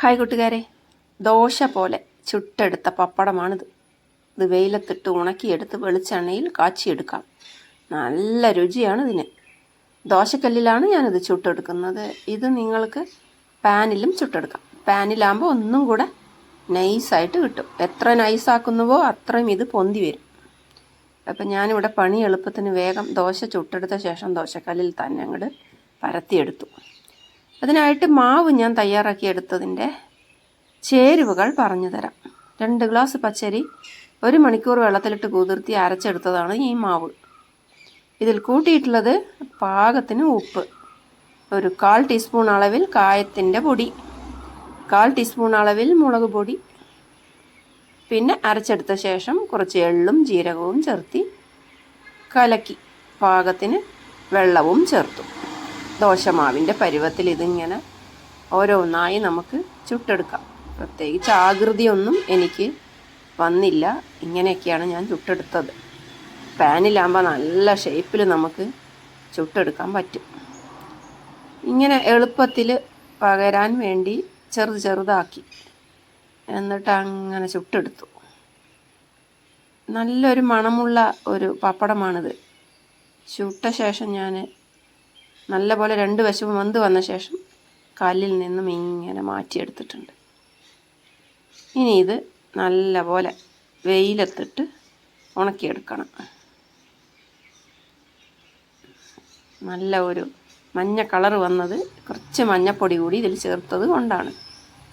Hi കൂട്ടുകാരെ. ദോശ പോലെ ചുട്ടെടുത്ത പപ്പടമാണിത്. ഇത് വെയിലത്തിട്ട് ഉണക്കിയെടുത്ത് വെളിച്ചെണ്ണയിൽ കാച്ചിയെടുക്കാം. നല്ല രുചിയാണ് ഇതിന് ദോശക്കല്ലിലാണ് ഞാനിത് ചുട്ടെടുക്കുന്നത്. ഇത് നിങ്ങൾക്ക് പാനിലും ചുട്ടെടുക്കാം. പാനിലാകുമ്പോൾ ഒന്നും കൂടെ നൈസായിട്ട് കിട്ടും. എത്ര നൈസാക്കുന്നുവോ അത്രയും ഇത് പൊന്തി വരും. അപ്പം ഞാനിവിടെ പണി എളുപ്പത്തിന് വേഗം ദോശ ചുട്ടെടുത്ത ശേഷം ദോശക്കല്ലിൽ തന്നെ അങ്ങോട്ട് പരത്തിയെടുത്തു. അതിനായിട്ട് മാവ് ഞാൻ തയ്യാറാക്കി എടുത്തതിന്റെ ചേരുവകൾ പറഞ്ഞു തരാം. രണ്ട് ഗ്ലാസ് പച്ചരി ഒരു മണിക്കൂർ വെള്ളത്തിലിട്ട് കുതിർത്തി അരച്ചെടുത്തതാണ് ഈ മാവ്. ഇതിൽ കൂട്ടിയിട്ടുള്ളത് പാകത്തിന് ഉപ്പ്. ഒരു കാൽ ടീസ്പൂൺ അളവിൽ കായത്തിന്റെ പൊടി കാൽ ടീസ്പൂൺ അളവിൽ മുളക് പൊടി പിന്നെ അരച്ചെടുത്ത ശേഷം കുറച്ച് എള്ളും ജീരകവും ചേർത്തി കലക്കി. പാകത്തിന് വെള്ളവും ചേർത്തു. ദോശമാവിന്റെ പരുവത്തിൽ ഇതിങ്ങനെ ഓരോന്നായി നമുക്ക് ചുട്ടെടുക്കാം. പ്രത്യേകിച്ച് ആകൃതിയൊന്നും എനിക്ക് വന്നില്ല. ഇങ്ങനെയൊക്കെയാണ് ഞാൻ ചുട്ടെടുത്തത്. പാനിലാകുമ്പോൾ നല്ല ഷേപ്പിൽ നമുക്ക് ചുട്ടെടുക്കാൻ പറ്റും. ഇങ്ങനെ എളുപ്പത്തിൽ പകരാൻ വേണ്ടി ചെറുത് ചെറുതാക്കി. എന്നിട്ട് അങ്ങനെ ചുട്ടെടുത്തു. നല്ലൊരു മണമുള്ള ഒരു പപ്പടമാണിത്. ചുട്ട ശേഷം ഞാൻ നല്ലപോലെ രണ്ട് വശവും വെന്ത് വന്ന ശേഷം കല്ലിൽ നിന്നും ഇങ്ങനെ മാറ്റിയെടുത്തിട്ടുണ്ട്. ഇനി ഇത് നല്ലപോലെ വെയിലത്തിട്ട് ഉണക്കിയെടുക്കണം. നല്ല ഒരു മഞ്ഞ കളർ വന്നത് കുറച്ച് മഞ്ഞപ്പൊടി കൂടി ഇതിൽ ചേർത്തത് കൊണ്ടാണ്.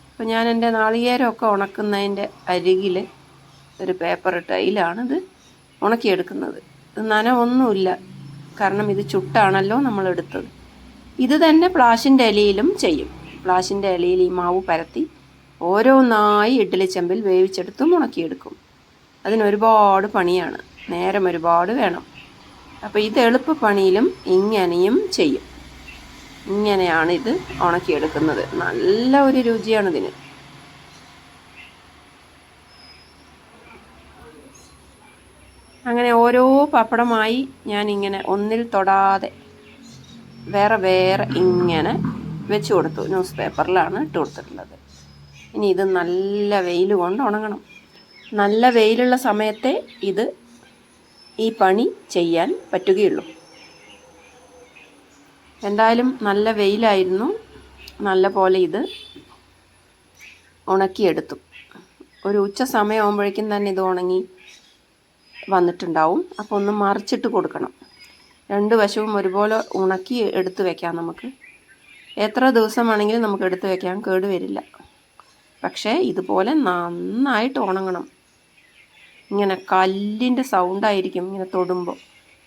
അപ്പോൾ ഞാൻ എന്റെ നാളികേരമൊക്കെ ഉണക്കുന്നതിന്റെ അരികിൽ ഒരു പേപ്പർ ഇട്ട് ഉണക്കിയെടുക്കുന്നത്. ഇത് നനവൊന്നുമില്ല. കാരണം ഇത് ചുട്ടാണല്ലോ നമ്മൾ എടുത്തത്. ഇത് തന്നെ പ്ലാഷിന്റെ ഇലയിലും ചെയ്യും. പ്ലാഷിന്റെ ഇലയിൽ ഈ മാവ് പരത്തി ഓരോന്നായി ഇഡ്ഡലി ചെമ്പിൽ വേവിച്ചെടുത്തും ഉണക്കിയെടുക്കും. അതിനൊരുപാട് പണിയാണ്. നേരം ഒരുപാട് വേണം. അപ്പോൾ ഇത് എളുപ്പപ്പണിയിലും ഇങ്ങനെയും ചെയ്യും. ഇങ്ങനെയാണ് ഇത് ഉണക്കിയെടുക്കുന്നത്. നല്ല ഒരു രുചിയാണ് ഇതിന്. അങ്ങനെ ഓരോ പപ്പടമായി ഞാനിങ്ങനെ ഒന്നിൽ തൊടാതെ വേറെ വേറെ ഇങ്ങനെ വെച്ച് കൊടുത്തു. ന്യൂസ് പേപ്പറിലാണ് ഇട്ട് കൊടുത്തിട്ടുള്ളത്. ഇനി ഇത് നല്ല വെയിൽ കൊണ്ട് ഉണങ്ങണം. നല്ല വെയിലുള്ള സമയത്തെ ഇത് ഈ പണി ചെയ്യാൻ പറ്റുകയുള്ളൂ. എന്തായാലും നല്ല വെയിലായിരുന്നു. നല്ല പോലെ ഇത് ഉണക്കിയെടുത്തു. ഒരു ഉച്ച സമയമാകുമ്പോഴേക്കും തന്നെ ഇത് ഉണങ്ങി വന്നിട്ടുണ്ടാവും. അപ്പോൾ ഒന്ന് മറിച്ചിട്ട് കൊടുക്കണം. രണ്ട് വശവും ഒരുപോലെ ഉണക്കി എടുത്ത് വെക്കാം നമുക്ക്. എത്ര ദിവസമാണെങ്കിലും നമുക്ക് എടുത്ത് വെക്കാം കേട് വരില്ല. പക്ഷേ ഇതുപോലെ നന്നായിട്ട് ഉണങ്ങണം. ഇങ്ങനെ കല്ലിന്റെ സൗണ്ടായിരിക്കും ഇങ്ങനെ തൊടുമ്പോൾ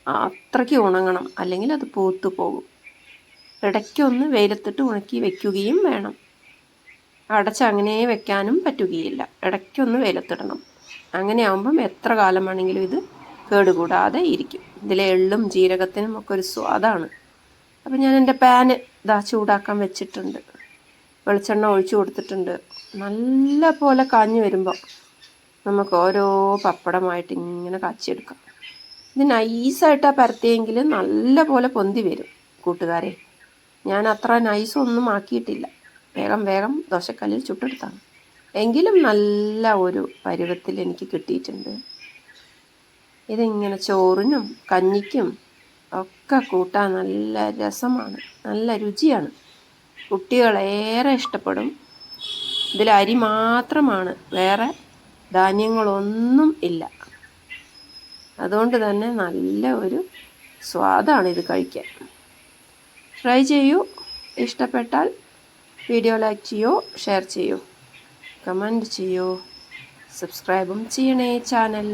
അത്രയ്ക്ക് ഉണങ്ങണം. അല്ലെങ്കിൽ അത് പൂത്തു പോകും. ഇടയ്ക്കൊന്ന് വെയിലത്തിട്ട് ഉണക്കി വെക്കുകയും വേണം. അടച്ച് അങ്ങനെ വെക്കാനും പറ്റുകയില്ല. ഇടയ്ക്കൊന്ന് വെയിലത്തിടണം. അങ്ങനെ ആകുമ്പം എത്ര കാലം വേണമെങ്കിലും ഇത് കേടുകൂടാതെ ഇരിക്കും. ഇതിലെ എള്ളും ജീരകത്തിനും ഒക്കെ ഒരു സ്വാദാണ് അപ്പം ഞാൻ എന്റെ പാന് ഇതാ ചൂടാക്കാൻ വെച്ചിട്ടുണ്ട്. വെളിച്ചെണ്ണ ഒഴിച്ചു കൊടുത്തിട്ടുണ്ട്. നല്ല പോലെ കാഞ്ഞു വരുമ്പോൾ നമുക്ക് ഓരോ പപ്പടമായിട്ട് ഇങ്ങനെ കാച്ചിയെടുക്കാം. ഇത് നൈസായിട്ടാണ് പരത്തിയെങ്കിൽ നല്ല പോലെ പൊന്തി വരും കൂട്ടുകാരെ. ഞാൻ അത്ര നൈസൊന്നും ആക്കിയിട്ടില്ല. വേഗം വേഗം ദോശക്കല്ലിൽ ചുട്ടെടുത്താണ്. എങ്കിലും നല്ല ഒരു പരുവത്തിൽ എനിക്ക് കിട്ടിയിട്ടുണ്ട്. ഇതിങ്ങനെ ചോറിനും കഞ്ഞിക്കും ഒക്കെ കൂട്ടാൻ നല്ല രസമാണ്. നല്ല രുചിയാണ്. കുട്ടികളേറെ ഇഷ്ടപ്പെടും. ഇതിൽ അരി മാത്രമാണ്. വേറെ ധാന്യങ്ങളൊന്നും ഇല്ല. അതുകൊണ്ട് തന്നെ നല്ല ഒരു സ്വാദാണ് ഇത് കഴിക്കാൻ. ട്രൈ ചെയ്യൂ. ഇഷ്ടപ്പെട്ടാൽ വീഡിയോ ലൈക്ക് ചെയ്യൂ ഷെയർ ചെയ്യൂ. കമന്റ് ചെയ്യൂ. സബ്സ്ക്രൈബും ചെയ്യണേ ചാനൽ.